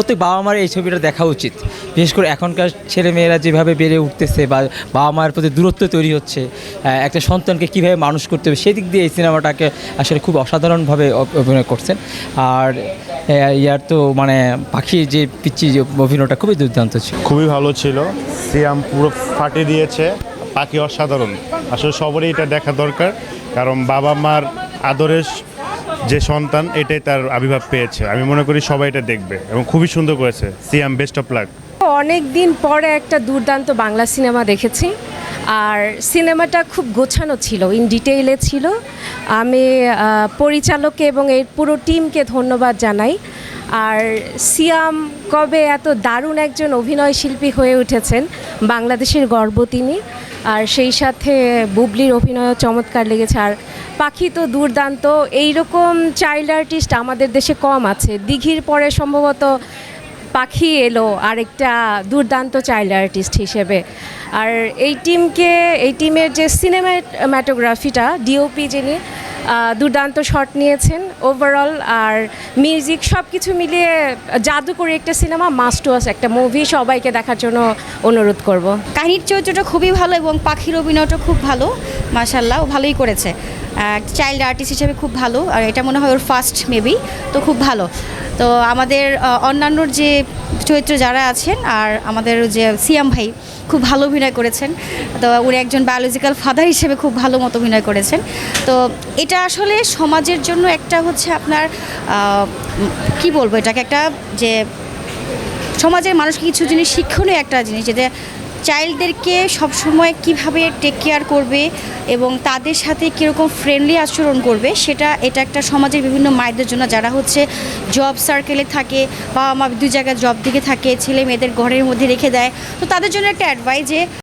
প্রত্যেক বাবা মার এই ছবিটা দেখা উচিত। বিশেষ করে এখনকার ছেলে মেয়েরা যেভাবে বেড়ে উঠতেছে বা বাবা মায়ের প্রতি দূরত্ব তৈরি হচ্ছে একটা সন্তানকে কীভাবে মানুষ করতে হবে সেদিক দিয়ে এই সিনেমাটাকে আসলে খুব অসাধারণভাবে অভিনয় করছেন। আর ইয়ার তো মানে পাখির যে পিচ্ছি যে অভিনয়টা খুবই দুর্দান্ত ছিল। খুবই ভালো ছিল। সিয়াম পুরো ফাটিয়ে দিয়েছে। পাখি অসাধারণ। আসলে সবারই এটা দেখা দরকার। কারণ বাবা মার আদরের যে সন্তান, এটাই তার আবির্ভাব পেয়েছে। আমি মনে করি সবাই এটা দেখবে এবং খুবই সুন্দর করেছে। সিয়াম বেস্ট অফ লাক অনেক দিন পরে একটা দুর্দান্ত বাংলা সিনেমা দেখেছি। আর সিনেমাটা খুব গোছানো ছিল ইন ডিটেইলে ছিল। আমি পরিচালককে এবং এর পুরো টিমকে ধন্যবাদ জানাই। আর সিয়াম কবে এত দারুণ একজন অভিনয় শিল্পী হয়ে উঠেছেন, বাংলাদেশের গর্ব তিনি। আর সেই সাথে বুবলির অভিনয়ও চমৎকার লেগেছে। আর পাখি তো দুর্দান্ত, এইরকম চাইল্ড আর্টিস্ট আমাদের দেশে কম আছে। দিঘির পরে সম্ভবত পাখি এলো আরেকটা দুর্দান্ত চাইল্ড আর্টিস্ট হিসেবে। আর এই টিমকে, এই টিমের যে সিনেমাটোগ্রাফিটা ডিওপি যিনি দুর্দান্ত শট নিয়েছেন ওভারঅল আর মিউজিক সব কিছু মিলিয়ে জাদুকরি একটা সিনেমা মাস্ট ওয়াস একটা মুভি সবাইকে দেখার জন্য অনুরোধ করব। কাহিনীর চরিত্রটা খুবই ভালো এবং পাখির অভিনয়টা খুব ভালো। মাশাল্লাহ ভালোই করেছে। চাইল্ড আর্টিস্ট হিসেবে খুব ভালো, আর এটা মনে হয় ওর ফার্স্ট মেবি তো খুব ভালো। তো আমাদের অন্যান্য যে চরিত্র যারা আছেন, আর আমাদের যে সিয়াম ভাই খুব ভালো অভিনয় করেছেন, তো উনি একজন বায়োলজিক্যাল ফাদার হিসেবে খুব ভালো মতো অভিনয় করেছেন। তো এটা আসলে সমাজের জন্য একটা হচ্ছে আপনার কি বলব এটাকে, একটা যে সমাজের মানুষকে কিছু জিনিস শিক্ষণীয় একটা জিনিস যেটা চাইল্ডদেরকে সবসময় কীভাবে টেক কেয়ার করবে এবং তাদের সাথে কীরকম ফ্রেন্ডলি আচরণ করবে, সেটা, এটা একটা সমাজের বিভিন্ন মায়েদের জন্য, যারা হচ্ছে জব সার্কেলে থাকে বা আমার দুই জায়গায় জব দিকে থাকে ছেলে মেয়েদের ঘরের মধ্যে রেখে দেয়। তো তাদের জন্য একটা অ্যাডভাইস যে